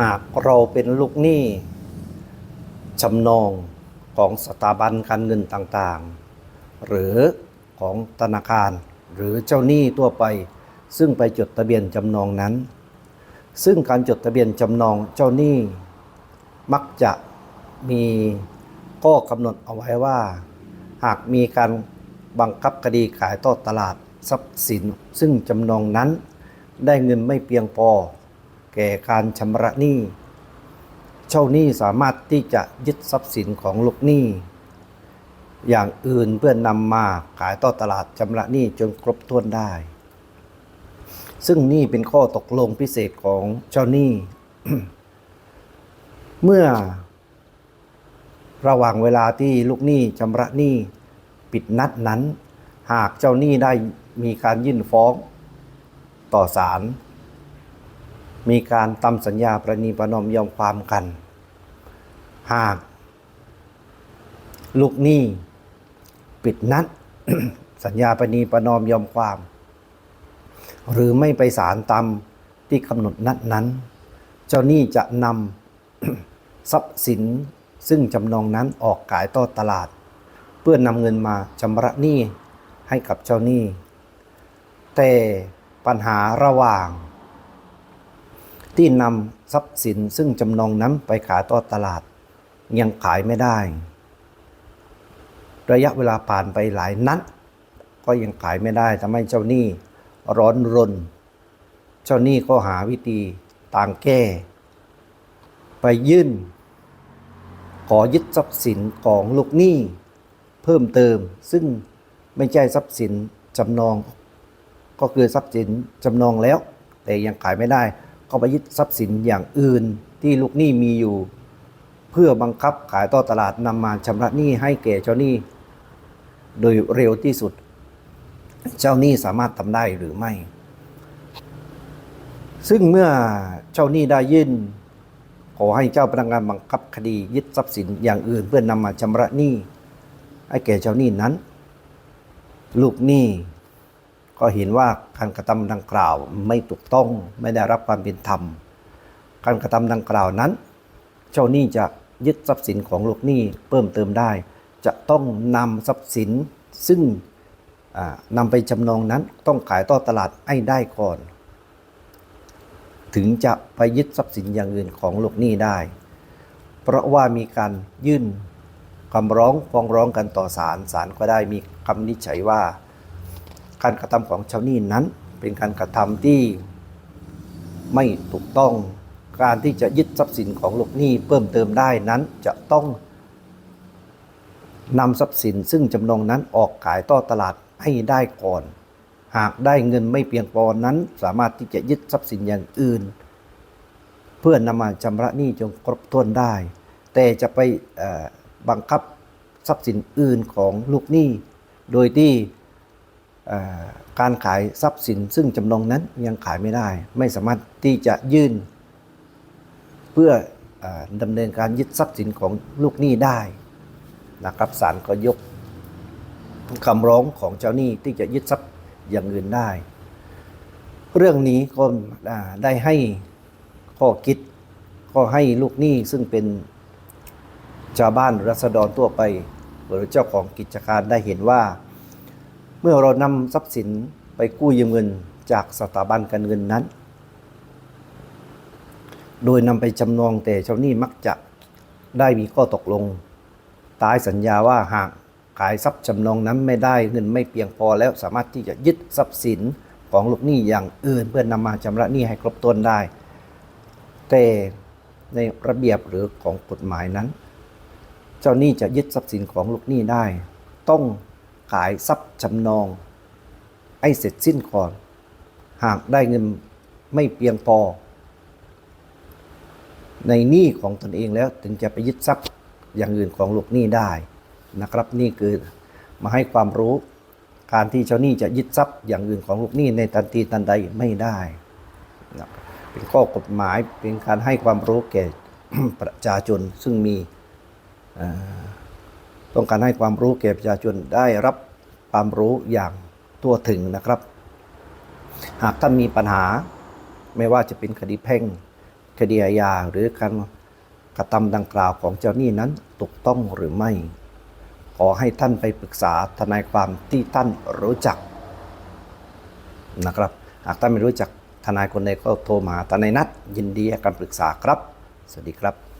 หากเราเป็นลูกหนี้จำนองของสถาบันการเงินต่างๆ หรือของธนาคารหรือเจ้าหนี้ทั่วไป ซึ่งไปจดทะเบียนจำนองนั้น ซึ่งการจดทะเบียนจำนองเจ้าหนี้ มักจะมีข้อกำหนดเอาไว้ว่า หากมีการบังคับคดีขายทอดตลาดทรัพย์สิน ซึ่งจำนองนั้นได้เงินไม่เพียงพอ แก่การชำระหนี้เจ้าหนี้สามารถที่จะยึดทรัพย์สินของลูกหนี้ อย่างอื่นเพื่อนำมาขายต่อตลาดชำระหนี้จนครบถ้วนได้ ซึ่งนี่เป็นข้อตกลงพิเศษของเจ้าหนี้ เมื่อ ระหว่างเวลาที่ลูกหนี้ชำระหนี้ปิดนัดนั้น หากเจ้าหนี้ได้มีการยื่นฟ้องต่อศาล มีการทำสัญญาประนีประนอมยอมความกัน หาก ลูกหนี้ปิดนัด สัญญาประนีประนอมยอมความ หรือไม่ไปศาลตามที่กำหนดนัดนั้น เจ้าหนี้จะนำทรัพย์สินซึ่งจำนองนั้นออกขายต่อตลาด เพื่อนำเงินมาชำระหนี้ให้กับเจ้าหนี้ แต่ปัญหาระหว่าง ที่นำทรัพย์สินซึ่งจำนองนั้นไปขายต่อตลาด ยังขายไม่ได้ ระยะเวลาผ่านไปหลายนัดก็ยังขายไม่ได้ทำให้เจ้าหนี้ร้อนรน เจ้าหนี้ก็หาวิธีต่างแก้ ไปยื่น ขอยึดทรัพย์สินของลูกหนี้ เพิ่มเติมซึ่งไม่ใช่ทรัพย์สินจำนอง ก็คือทรัพย์สินจำนองแล้ว แต่ยังขายไม่ได้ ก็ไปยึดทรัพย์สินอย่างอื่นที่ลูกหนี้มีอยู่ เพื่อบังคับขายต่อตลาดนำมาชำระหนี้ให้แก่เจ้าหนี้ โดยเร็วที่สุด เจ้าหนี้สามารถทำได้หรือไม่ ซึ่งเมื่อเจ้าหนี้ได้ยื่นขอให้เจ้าพนักงานบังคับคดียึดทรัพย์สินอย่างอื่น เพื่อนำมาชำระหนี้ให้แก่เจ้าหนี้นั้น ลูกหนี้ ก็เห็นว่าการกระทำดังกล่าวไม่ถูกต้องไม่ได้รับความเป็นธรรม การกระทำดังกล่าวนั้น เจ้าหนี้จะยึดทรัพย์สินของลูกหนี้เพิ่มเติมได้ จะต้องนำทรัพย์สินซึ่งอ่านำไปจำนองนั้นต้องขายต่อตลาดให้ได้ก่อน ถึงจะไปยึดทรัพย์สินอย่างอื่นของลูกหนี้ได้ เพราะว่ามีการยื่นคำร้องฟ้องร้องกันต่อศาลศาลก็ได้มีคำนิจฉัยว่า การกระทำของเจ้าหนี้นั้น เป็นการกระทำที่ไม่ถูกต้อง การที่จะยึดทรัพย์สินของลูกหนี้เพิ่มเติมได้นั้นจะต้องนำทรัพย์สินซึ่งจำนองนั้นออกขายต่อตลาดให้ได้ก่อน หากได้เงินไม่เพียงพอนั้น สามารถที่จะยึดทรัพย์สินอย่างอื่น เพื่อนำมาชำระหนี้จนครบถ้วนได้ แต่จะไปบังคับทรัพย์สินอื่นของลูกหนี้ โดยที่ การขายทรัพย์สินซึ่งจำนองนั้นยังขายไม่ได้ ไม่สามารถที่จะยื่น เพื่อออดำเนินการยึดทรัพย์สินของลูกหนี้ได้นะครับศาลก็ยกคำร้องของเจ้าหนี้ที่จะยึดทรัพย์อย่างอื่นได้ เรื่องนี้ก็ได้ให้ข้อคิดก็ให้ลูกหนี้ซึ่งเป็นชาวบ้านรัษฎรทั่วไป หรือเจ้าของกิจการได้เห็นว่า เมื่อเรานำทรัพย์สินไปกู้ยืมเงินจากสถาบันการเงินนั้น โดยนำไปจำนองแต่เจ้าหนี้มักจะได้มีข้อตกลง ตายสัญญาว่าหากขายทรัพย์จำนองนั้นไม่ได้เงินไม่เพียงพอแล้วสามารถที่จะยึดทรัพย์สินของลูกหนี้อย่างอื่นเพื่อนำมาชำระหนี้ให้ครบถ้นได้ แต่ในระเบียบหรือของกฎหมายนั้น เจ้าหนี้จะยึดทรัพย์สินของลูกหนี้ได้ ต้อง ขายทรัพย์จำนองให้เสร็จสิ้นก่อน หากได้เงินไม่เพียงพอ ในหนี้ของตนเองแล้วถึงจะไปยึดทรัพย์อย่างอื่นของลูกหนี้ได้นะครับนี่คือมาให้ความรู้การที่เจ้าหนี้จะยึดทรัพย์อย่างอื่นของลูกหนี้ในทันทีทันใดไม่ได้นะเป็นข้อกฎหมายเป็นการให้ความรู้แก่ประชาชนซึ่งมีอ่อ ต้องการให้ความรู้แก่ประชาชนได้รับความรู้อย่างทั่วถึงนะครับ หากท่านมีปัญหาไม่ว่าจะเป็นคดีแพ่งคดีอาญาหรือการกระทำดังกล่าวของเจ้าหนี้นั้นถูกต้องหรือไม่ ขอให้ท่านไปปรึกษาทนายความที่ท่านรู้จักนะครับ หากท่านไม่รู้จักทนายคนใดก็โทรมาทนายนัดยินดีให้คำปรึกษาครับ สวัสดีครับ